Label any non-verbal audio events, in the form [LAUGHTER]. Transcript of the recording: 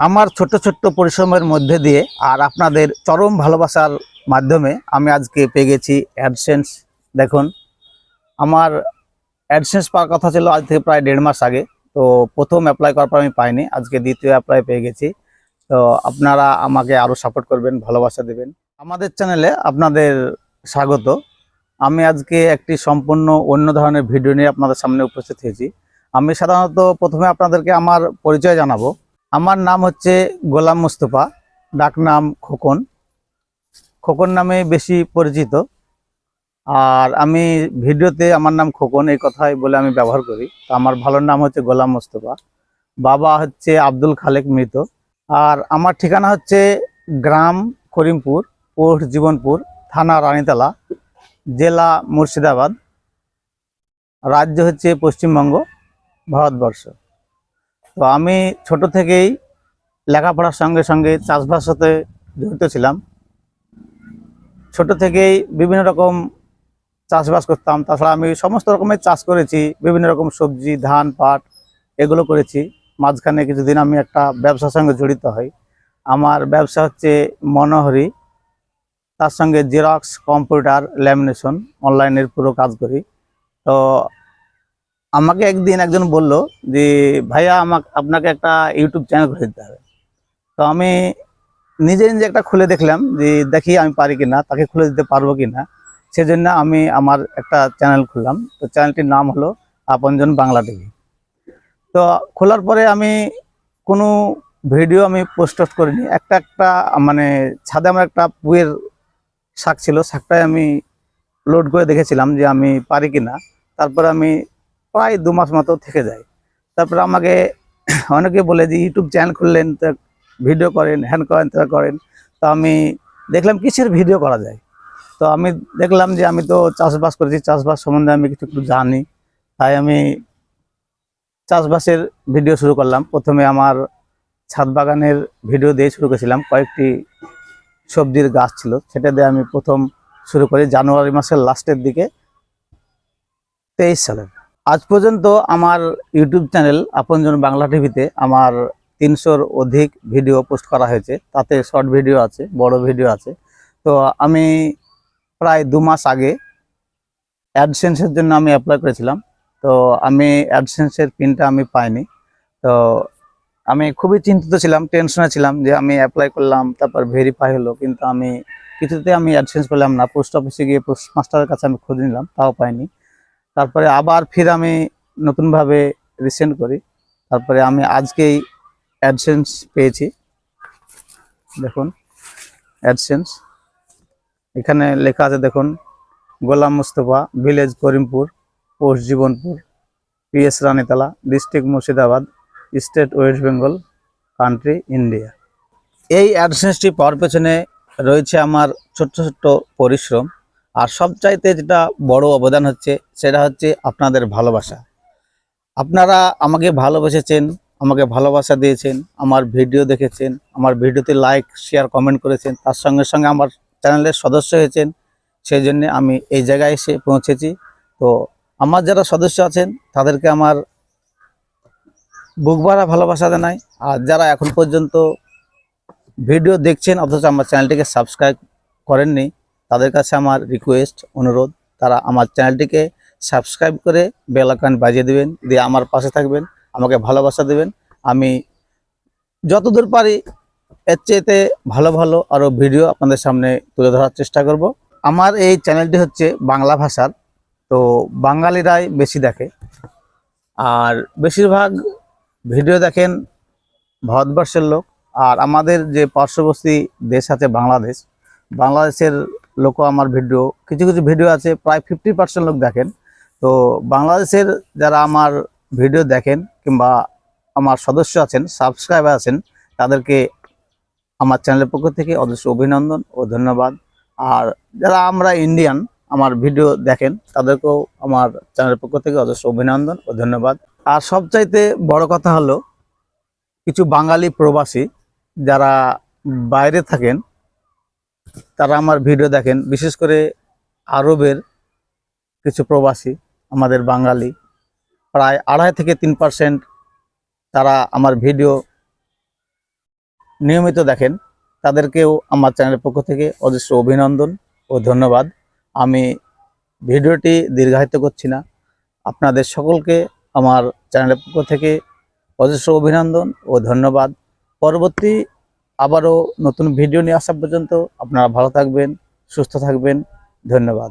আমার ছোট্ট ছোট্ট পরিশ্রমের মধ্যে দিয়ে আর আপনাদের চরম ভালোবাসার মাধ্যমে আমি আজকে পেয়ে গেছি অ্যাডসেন্স দেখুন, আমার অ্যাডসেন্স পাওয়ার কথা ছিল আজ থেকে প্রায় দেড় মাস আগে, তো প্রথম অ্যাপ্লাই করার পর আমি পাইনি, আজকে দ্বিতীয় অ্যাপ্লাই পেয়ে গেছি। তো আপনারা আমাকে আরও সাপোর্ট করবেন, ভালোবাসা দেবেন। আমাদের চ্যানেলে আপনাদের স্বাগত। আমি আজকে একটি সম্পূর্ণ অন্য ধরনের ভিডিও নিয়ে আপনাদের সামনে উপস্থিত হয়েছি। আমি সাধারণত প্রথমে আপনাদেরকে আমার পরিচয় জানাব। আমার নাম হচ্ছে গোলাম মুস্তফা, ডাক নাম খোকন। খোকন নামে বেশি পরিচিত। আর আমি ভিডিওতে আমার নাম খোকন, এই কথাই বলে আমি ব্যবহার করি। তো আমার ভালো নাম হচ্ছে গোলাম মুস্তফা। বাবা হচ্ছে আব্দুল খালেক মৃত। আর আমার ঠিকানা হচ্ছে গ্রাম করিমপুর পোস্ট জীবনপুর, থানা রানীতলা, জেলা মুর্শিদাবাদ। রাজ্য হচ্ছে পশ্চিমবঙ্গ, ভারতবর্ষ। তো আমি ছোট থেকেই লেখাপড়ার সঙ্গে সঙ্গে চাষবাস সাথে জড়িত ছিলাম। ছোট থেকেই বিভিন্ন রকম চাষবাস করতাম। তাছাড়া আমি সমস্ত রকমের চাষ করেছি, বিভিন্ন রকম সবজি, ধান, পাট এগুলো করেছি। মাঝখানে কিছুদিন আমি একটা ব্যবসার সঙ্গে জড়িত হই। আমার ব্যবসা হচ্ছে মনোহরি। তার সঙ্গে জেরক্স কম্পিউটার ল্যামিনেশন অনলাইনের পুরো কাজ করি। তো আমাকে একদিন একজন বলল যে, ভাইয়া, আমাকে, আপনাকে একটা ইউটিউব চ্যানেল খুলে দিতে হবে। তো আমি নিজে নিজে একটা খুলে দেখলাম যে, দেখি আমি পারি কিনা, তাকে খুলে দিতে পারব কিনা। সেজন্য আমি আমার একটা চ্যানেল খুললাম। তো চ্যানেলটির নাম হলো আপনজন বাংলা টিভি। তো খোলার পরে আমি কোনো ভিডিও আমি পোস্ট করিনি। একটা একটা মানে ছাদে আমার একটা পুয়ের শাক ছিল, শাকটাই আমি লোড করে দেখেছিলাম যে আমি পারি কিনা। তারপরে আমি প্রায় দু মাস মতো থেকে যায়। তারপরে আমাকে [CLEARS THROAT] অনেকে বলে যে ইউটিউব চ্যানেল খুললেন, তো ভিডিও করেন হ্যান করেন, তা করেন। তো আমি দেখলাম, কিসের ভিডিও করা যায়? তো আমি দেখলাম যে, আমি তো চাষবাস করেছি। চাষবাস সম্বন্ধে আমি কিছু একটু জানি। তাই আমি চাষবাসের ভিডিও শুরু করলাম। প্রথমে আমার ছাদ বাগানের ভিডিও দিয়ে শুরু করেছিলাম। কয়েকটি সবজির গাছ ছিল। সেটা দিয়ে আমি প্রথম শুরু করি জানুয়ারি মাসের লাস্টের দিকে, তেইশ সালের। আজ পর্যন্ত আমার ইউটিউব চ্যানেল আপনজন বাংলা টিভিতে আমার তিনশোর অধিক ভিডিও পোস্ট করা হয়েছে। তাতে শর্ট ভিডিও আছে, বড় ভিডিও আছে। তো আমি প্রায় দু মাস আগে অ্যাডসেন্সের জন্য আমি অ্যাপ্লাই করেছিলাম। তো আমি অ্যাডসেন্সের পিনটা আমি পাইনি। তো আমি খুবই চিন্তিত ছিলাম টেনশনে ছিলাম যে আমি অ্যাপ্লাই করলাম, তারপর ভেরিফাই হলো, কিন্তু আমি কিছুতে আমি অ্যাডসেন্স পেলাম না। পোস্ট অফিসে গিয়ে পোস্ট মাস্টারের কাছে আমি খোঁজ নিলাম, তাও পাইনি। তারপরে আবার ফির আমি নতুনভাবে রিসেন্ট করি। তারপরে আমি আজকেই অ্যাডসেন্স পেয়েছি। দেখুন অ্যাডসেন্স এখানে লেখা আছে, দেখুন, Golam Mustafa, village Karimpur, post Jibanpur, PS Ranitala, district Murshidabad, state West Bengal, country India. এই অ্যাডসেন্সটি পাওয়ার পেছনে রয়েছে আমার ছোট্ট ছোট্ট পরিশ্রম। আর সবচাইতে যেটা বড় অবদান হচ্ছে, সেটা হচ্ছে আপনাদের ভালোবাসা। আপনারা আমাকে ভালোবেসেছেন, আমাকে ভালোবাসা দিয়েছেন, আমার ভিডিও দেখেছেন, আমার ভিডিওতে লাইক শেয়ার কমেন্ট করেছেন, তার সঙ্গে সঙ্গে আমার চ্যানেলের সদস্য হয়েছেন, সেই জন্য আমি এই জায়গায় এসে পৌঁছেছি। তো আমার যারা সদস্য আছেন, তাদেরকে আমার বুক ভরা ভালোবাসা জানাই। আর যারা এখন পর্যন্ত ভিডিও দেখছেন, অথচ আমার চ্যানেলটিকে সাবস্ক্রাইব করেননি তাদের কাছে আমার রিকোয়েস্ট অনুরোধ, তারা আমার চ্যানেলটিকে সাবস্ক্রাইব করে বেল আইকন বাজিয়ে দেবেন, দিয়ে আমার পাশে থাকবেন, আমাকে ভালোবাসা দেবেন। আমি যতদূর পারি এর চেয়েতে ভালো ভালো আরও ভিডিও আপনাদের সামনে তুলে ধরার চেষ্টা করব। আমার এই চ্যানেলটি হচ্ছে বাংলা ভাষার, তো বাঙালিরাই বেশি দেখে। আর বেশিরভাগ ভিডিও দেখেন ভারতবর্ষের লোক। আর আমাদের যে পার্শ্ববর্তী দেশ আছে বাংলাদেশ, বাংলাদেশের লোকও আমার ভিডিও, কিছু কিছু ভিডিও আছে, প্রায় ফিফটি পার্সেন্ট লোক দেখেন। তো বাংলাদেশের যারা আমার ভিডিও দেখেন কিংবা আমার সদস্য আছেন সাবস্ক্রাইবার আছেন, তাদেরকে আমার চ্যানেলের পক্ষ থেকে অজস্র অভিনন্দন ও ধন্যবাদ। আর যারা আমরা ইন্ডিয়ান আমার ভিডিও দেখেন, তাদেরকেও আমার চ্যানেলের পক্ষ থেকে অজস্র অভিনন্দন ও ধন্যবাদ। আর সবচাইতে বড় কথা হলো, কিছু বাঙালি প্রবাসী যারা বাইরে থাকেন তারা আমার ভিডিও দেখেন। বিশেষ করে আরবের কিছু প্রবাসী, আমাদের বাঙালি, প্রায় আড়াই থেকে তিন পার্সেন্ট তারা আমার ভিডিও নিয়মিত দেখেন। তাদেরকেও আমার চ্যানেলের পক্ষ থেকে অজস্র অভিনন্দন ও ধন্যবাদ। আমি ভিডিওটি দীর্ঘায়িত করছি না। আপনাদের সকলকে আমার চ্যানেলের পক্ষ থেকে অজস্র অভিনন্দন ও ধন্যবাদ। পরবর্তী আবারও নতুন ভিডিও নিয়ে আসা পর্যন্ত আপনারা ভালো থাকবেন সুস্থ থাকবেন। ধন্যবাদ।